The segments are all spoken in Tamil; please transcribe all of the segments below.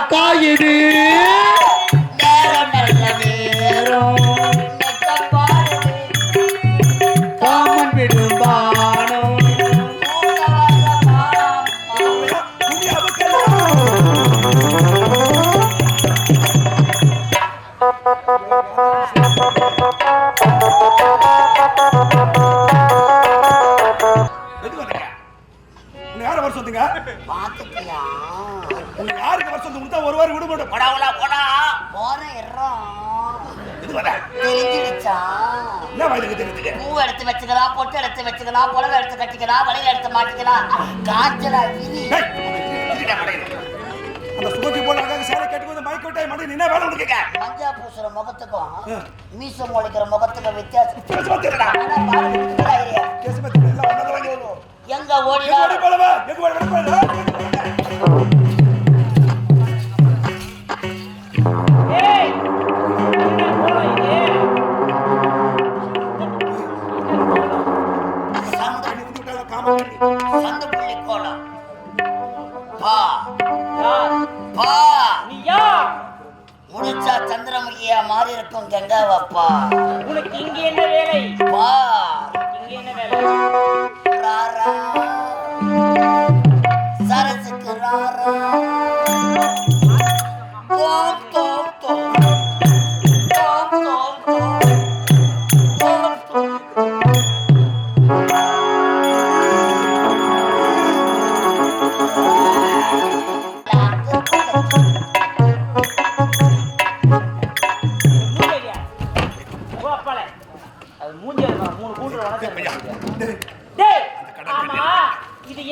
காயுது பாத்துக்கங்க. பாத்துக்கியா உங்க யாருக்கு வருஷம் கொடுத்தா ஒரு வாரம் விடுபட படாவலா போடா பூ எடுத்து வச்சுக்கலாம் பொட்டு எடுத்து வச்சுக்கலாம் புடவை எடுத்து கட்டிக்கலாம் வலையில எடுத்து மாட்டிக்கலாம் காஞ்சலா போல சேலை கட்டுக்கு மட்டும் என்ன வேலை உனக்கு மஞ்சா முகத்துக்கும் மீசம் முளைக்கிற முகத்துக்கும் வித்தியாசம். எங்க ஓடி சந்து புள்ளி கோலம் பா. பா. முடிச்சா சந்திரமுகியா மாறி இருக்கும் கங்காவப்பா. உனக்கு இங்க என்ன வேலை?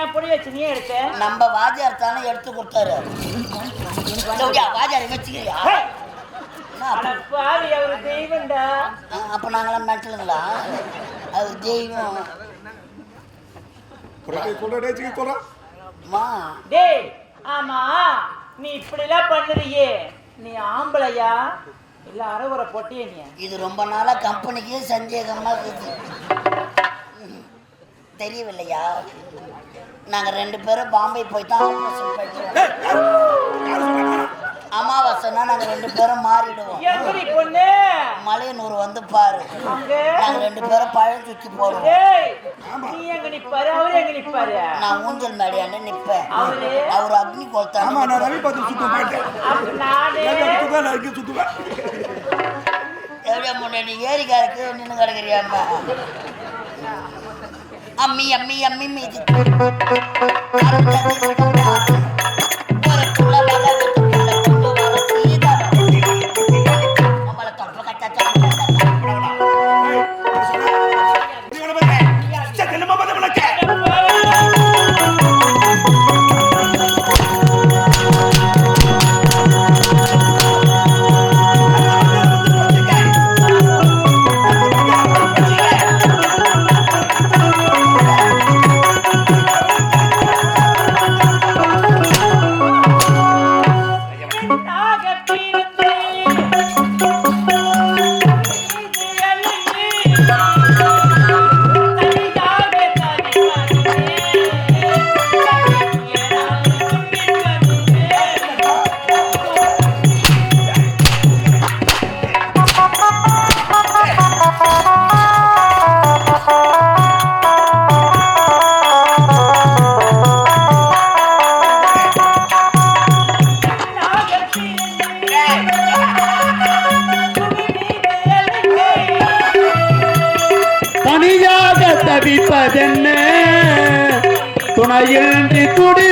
ஏன் பொடி வச்சு நீ எடுத்த? நம்ம வாஜார் தானே எடுத்து கொடுத்தாரு. வாஜார் வச்சுக்கிறியா? பாவி அவரு தெய்வம்டா. அப்ப நாங்களாம் மென்டலுங்களா அது தெய்வம். டேய் ஆமா நீ இப்படிலாம் பண்ணுறியே. நீ ஆம்பளையா? இல்ல போட்டியே நீ? இது ரொம்ப நாளா கம்பெனிக்கு சந்தேகமா இருக்குது. தெரியவில்லையா? நாங்கள் ரெண்டு பேரும் பாம்பே போய் தான் ஆப்ரேஷன் படிச்சோம் அமாவாசைனா நாங்கள் ரெண்டு பேரும் மாறிடுவோம். மலையனூர் வந்து பாரு. நாங்கள் ரெண்டு பேரும் பழம் சுற்றி போடுவோம் நான் ஊஞ்சல் மேடையாண்டு நிற்பேன் அவர்? அக்னி கோல்தான் முன்னாடி ஏரிக்காருக்கு நின்று கிடக்குறியாம்மா? அம்மி அம்மி அம்மி மீதி தவிப்பதென்ன? துணையின்றி துடி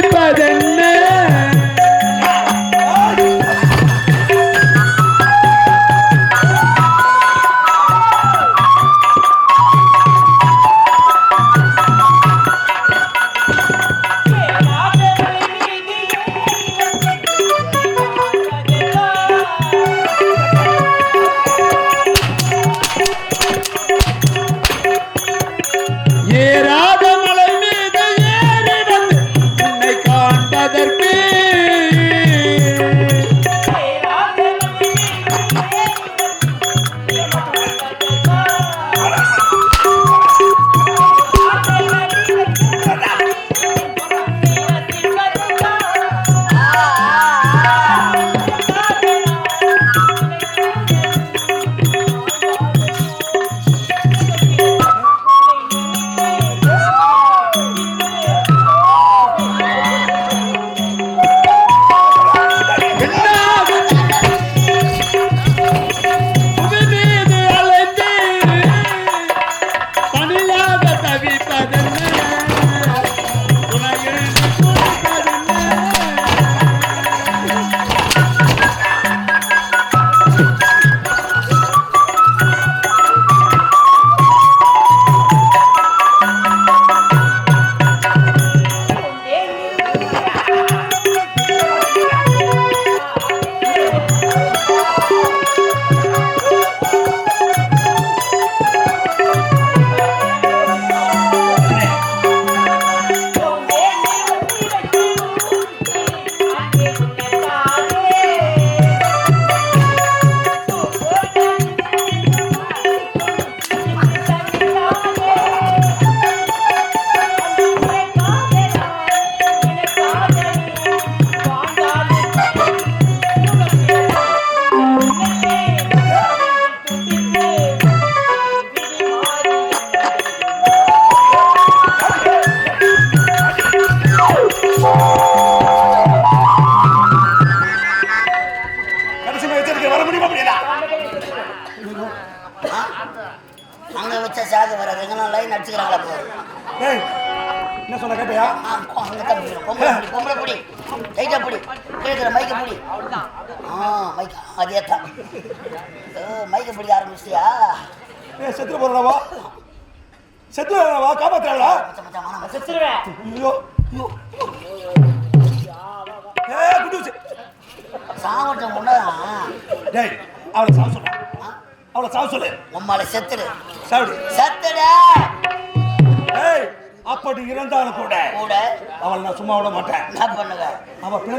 அடிச்சுக்கிறாங்களா டேய் என்ன சொன்ன கேட்டியா ஆ, போ, அங்கதான் பிடிக்கணும். பொம்பளை பிடி, பொம்பளை பிடி. லைட்டா பிடி. கேக்குற மைக்க பிடி. ஆ, மைக், அதே தான். ஓ, மைக்க பிடிக்க ஆரம்பிச்சிட்டியா? ஏய் செத்து போறடா செத்து வா காப்பாத்துறாளா. செத்துருவேன் ஐயோ ஐயோ ஏய் குண்டூசி சாவட்டும் முன்னதான். டேய் அவளை சாவ சொல்லு அவளை சாவ சொல்லு உம்மால செத்துடு. சாவடி செத்துடு. அப்படி இருந்தாலும் கூட கூட. அவளை நான் சும்மா விட மாட்டேன். என்ன பண்ணுவ? அவ பிணத்தை